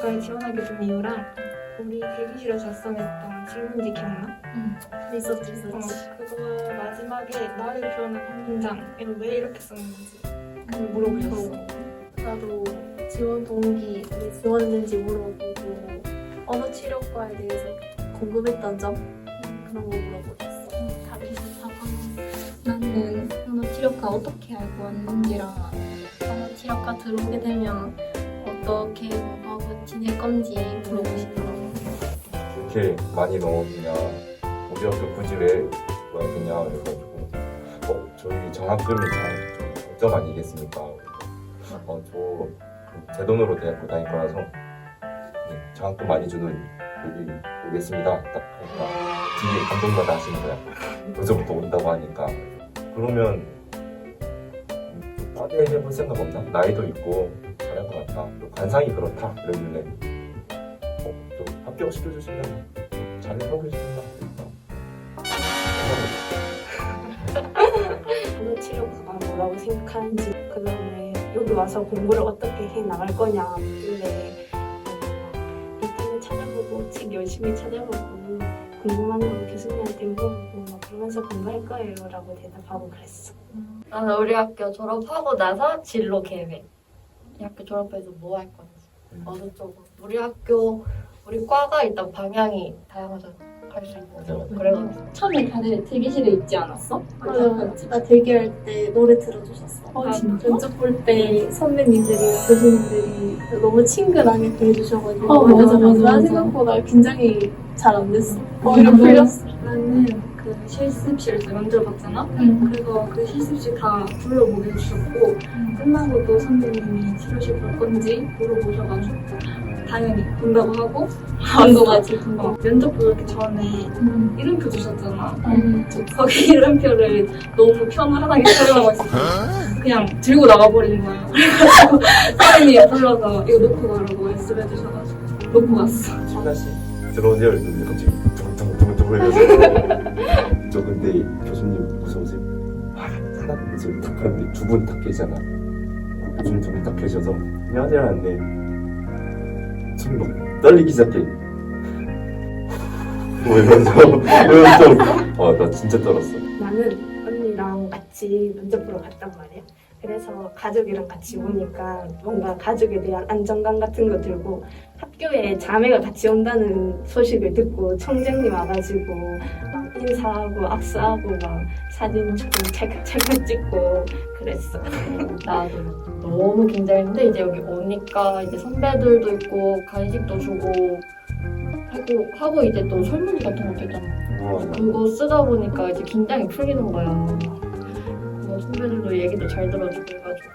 치료과에 지원하게 된 이유랑 우리 대기실에 작성했던 질문지 기억나? 있었지 어, 있었지. 그거 마지막에 나를 표현한 한 문장을 왜 이렇게 썼는지 그걸 물어보셨어. 나도 지원 동기 왜 지원했는지 물어보고 언어 치료과에 대해서 궁금했던 점 그런 거 물어보셨어. 다 비슷하고 나는 언어 치료과 어떻게 알고 왔는지랑 언어 치료과 들어오게 되면 어떻게 지낼 건지 물어보고 싶어. 이렇게 많이 넣었냐 우리 학교 와야 되냐 그래가지고 어 저희 장학금이 장점 아니겠습니까 어 저 제 돈으로 대학교 다닐 거라서 네, 장학금 많이 주는 여기 오겠습니다 딱 하니까 뒤에 감동받아 하시는 거야 벌써부터 온다고 하니까 그러면 음, 과대 해볼 생각 없나? 나이도 있고 잘할 것 같아 또 관상이 그렇다. 이러길래 어, 또 합격시켜주시면 잘하고 계십니다. 언어 치료 과가 뭐라고 생각하는지 그 다음에 여기 와서 공부를 어떻게 해 나갈 거냐. 어, 인터넷 찾아보고 책 열심히 찾아보고 궁금한 거 교수님한테 물어보고 막 그러면서 공부할 거예요 라고 대답하고 그랬어. 나는 우리 학교 졸업하고 나서 진로 계획. 이 학교 졸업해서 뭐 할 건지. 음. 어느 쪽으로. 우리 학교, 우리 과가 일단 방향이 다양하잖아. 갈 수 있는. 맞아, 맞아. 그래가지고. 처음에 다들 대기실에 있지 않았어? 맞아. 나 대기할 때 노래 들어주셨어. 어, 나 진짜? 면접 볼 때 선배님들이 교수님들이 너무 친근하게 대해주셔가지고 어, 맞아, 맞아, 나 맞아. 생각보다 긴장이 잘 안 됐어. 어, 오히려 너무- 풀렸어. 나는 그 실습실에서 면접 봤잖아. 응. 그래서 그 실습실 다 둘러보게 해주셨고 끝나고도 선배님이 치료실 볼 건지 물어보셔가지고 당연히 본다고 하고 안거 가지고. 어, 면접 보기 전에 이름표 주셨잖아. 응. 거기 이름표를 너무 편안하게 쓰려고 했어. 그냥 들고 나가버린 거야. 그래가지고 선생님이 불러서 이거 놓고 가라고 말씀해 주셔가지고 놓고 갔어. 신나 씨 들어오세요. 이러면 갑자기 두근두근두근두근 해서 저 근데 교수님 무서우세요? 아, 하나 둘 탁 하는데 두분딱 계시잖아. 교수님 두분딱 계셔서 안녕하세요 하는데 손이 막 떨리기 시작해. 뭐 이러면서 이러면서 어나 진짜 떨었어. 나는 언니랑 같이 면접 보러 갔단 말이야 그래서 가족이랑 같이 오니까 뭔가 가족에 대한 안정감 같은 거 들고 학교에 자매가 같이 온다는 소식을 듣고 청장님 와가지고 막 인사하고 악수하고 막 사진 조금 찰칵찰칵 찍고 그랬어 나도 너무 긴장했는데 이제 여기 오니까 이제 선배들도 있고 간식도 주고 하고 하고 이제 또 설문지 같은 것도 있잖아. 우와. 그거 쓰다 보니까 이제 긴장이 풀리는 거야. 뭐 선배들도 얘기도 잘 들어주고 해가지고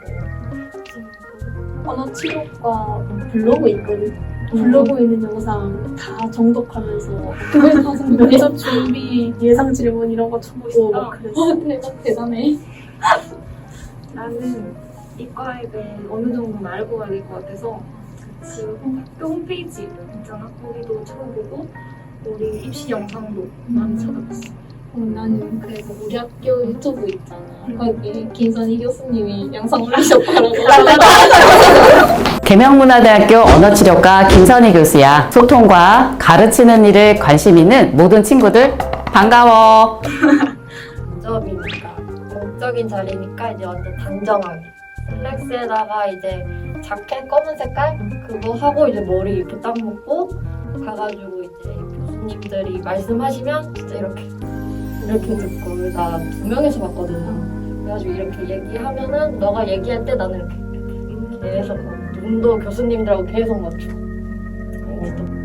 언어 치료과 블로그 있거든. 블로그 있는 영상 다 정독하면서 면접 준비 예상 질문 이런 거 쳐보고 막 그랬어. 어, 대박 대단해. 나는 이과에 대해 어느 정도는 알고 가야 될 것 같아서 그 학교 홈페이지 있잖아 거기도 찾아보고 우리 입시 영상도 많이 찾아봤어 어, 나는 그래서 우리 학교 유튜브 있잖아. 거기 김선희 교수님이 영상 올리셨더라고. 계명문화대학교 언어치료과 김선희 교수야. 소통과 가르치는 일에 관심 있는 모든 친구들 반가워. 면접이니까 공적인 자리니까 이제 완전 단정하게 슬랙스에다가 이제 자켓 검은 색깔 그거 하고 이제 머리 이렇게 딱 묶고 가가지고 이제 교수님들이 말씀하시면 진짜 이렇게 이렇게 듣고 나 두 명에서 봤거든 그래가지고 이렇게 얘기하면은 너가 얘기할 때 나는 이렇게 계속 눈도 교수님들하고 계속 맞춰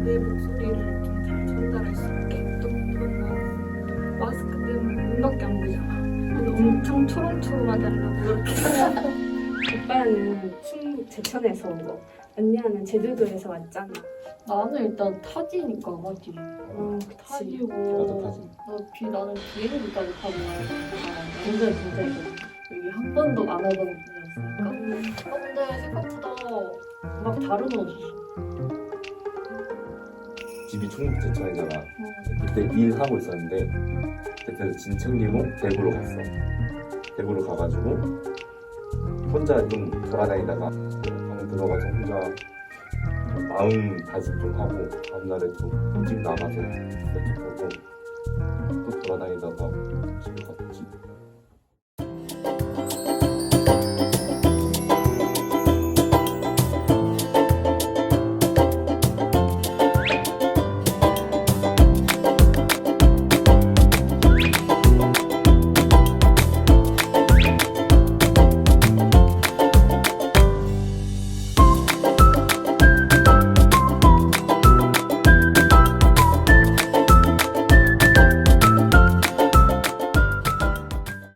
내 목소리를 좀 잘 전달할 수 있게. 또 거. 마스크 때문에 눈밖에 안 보이잖아. 그래서 엄청 초롱초롱하게 하려고 이렇게. 오빠는 충북 제천에서 오고 언니는 제주도에서 왔잖아. 나는 일단 타지니까 맞지. 어 그치. 타지고 나도 타지. 나 비, 나는 비행기까지 타고 아, 완전 진짜 여기 한 번도 안 하던 분이었으니까. 어, 근데 생각보다 막 다른 옷이었어. 집이 충북 제천이잖아. 그때 일하고 있었는데 그때서 짐 챙기고 대구로 갔어. 대구로 가가지고 혼자 좀 돌아다니다가 들어가서 혼자 마음 다짐 좀 하고 다음날에 또 일찍 나가서 이렇게 보고 또 돌아다니다가 집에 갔지.